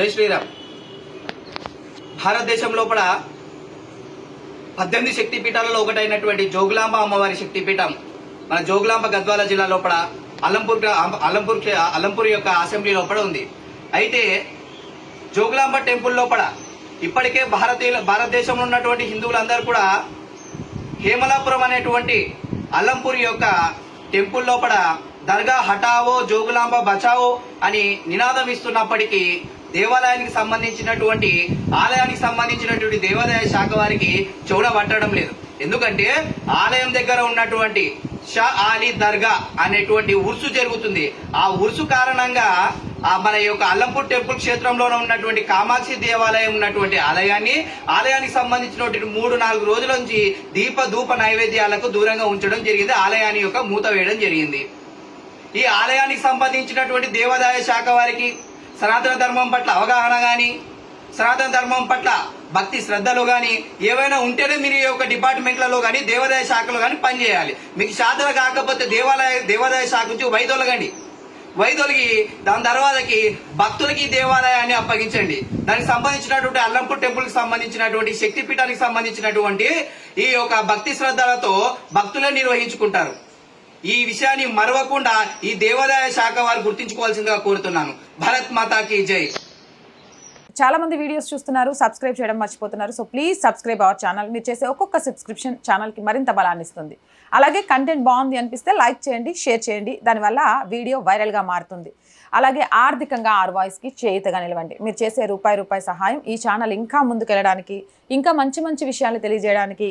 జై శ్రీరామ్. భారతదేశం లోపల పద్దెనిమిది శక్తి పీఠాలలో ఒకటైనటువంటి జోగులాంబ అమ్మవారి శక్తి పీఠం మన జోగులాంబ గద్వాల జిల్లా లోపల అల్లంపూర్ అలంపూర్ అల్లంపూర్ అల్లంపూర్ యొక్క అసెంబ్లీ లోపల ఉంది. అయితే జోగులాంబ టెంపుల్ లోపల ఇప్పటికే భారతీయ భారతదేశంలో ఉన్నటువంటి హిందువులందరూ కూడా హేమలాపురం అనేటువంటి అల్లంపూర్ యొక్క టెంపుల్ లోపల దర్గా హటావో జోగులాంబ బచావో అని నినాదం ఇస్తున్నప్పటికీ దేవాలయానికి సంబంధించినటువంటి ఆలయానికి సంబంధించినటువంటి దేవాదాయ శాఖ వారికి చెవుడ పట్టడం లేదు. ఎందుకంటే ఆలయం దగ్గర ఉన్నటువంటి షా ఆలీ దర్గా అనేటువంటి ఉర్సు జరుగుతుంది. ఆ ఉర్సు కారణంగా ఆ మన యొక్క అల్లంపూర్ టెంపుల్ క్షేత్రంలో ఉన్నటువంటి కామాక్షి దేవాలయం ఉన్నటువంటి ఆలయాన్ని ఆలయానికి సంబంధించినటువంటి మూడు నాలుగు రోజుల నుంచి దీప ధూప నైవేద్యాలకు దూరంగా ఉంచడం జరిగింది. ఆలయాన్ని యొక్క మూత వేయడం జరిగింది. ఈ ఆలయానికి సంబంధించినటువంటి దేవాదాయ శాఖ వారికి సనాతన ధర్మం పట్ల అవగాహన కానీ సనాతన ధర్మం పట్ల భక్తి శ్రద్ధలు కానీ ఏవైనా ఉంటేనే మీరు ఈ యొక్క డిపార్ట్మెంట్లలో కానీ దేవాదాయ శాఖలో కానీ పనిచేయాలి. మీకు శాతన కాకపోతే దేవాలయ దేవాదాయ శాఖ నుంచి వైదొలగండి వైదొలిగి దాని తర్వాతకి భక్తులకి దేవాలయాన్ని అప్పగించండి. దానికి సంబంధించినటువంటి అల్లంపూర్ టెంపుల్కి సంబంధించినటువంటి శక్తిపీఠానికి సంబంధించినటువంటి ఈ యొక్క భక్తి శ్రద్ధలతో భక్తులే నిర్వహించుకుంటారు. ఈ విషయాన్ని మరవకుండా ఈ దేవాదాయ శాఖ వారు గుర్తించుకోవాల్సిందిగా కోరుతున్నాను. భరత్ మాతాకి జై. చాలా మంది వీడియోస్ చూస్తున్నారు సబ్స్క్రైబ్ చేయడం మర్చిపోతున్నారు. So please subscribe our channel మీరు చేసే ఒక్కొక్క సబ్స్క్రిప్షన్ ఛానల్కి మరింత బలాన్ని ఇస్తుంది. అలాగే కంటెంట్ బాగుంది అనిపిస్తే లైక్ చేయండి షేర్ చేయండి. దానివల్ల వీడియో వైరల్గా మారుతుంది. అలాగే ఆర్థికంగా ఆర్ వాయిస్కి చేయితగా నిలవండి. మీరు చేసే రూపాయి రూపాయి సహాయం ఈ ఛానల్ ఇంకా ముందుకెళ్ళడానికి ఇంకా మంచి మంచి విషయాలు తెలియజేయడానికి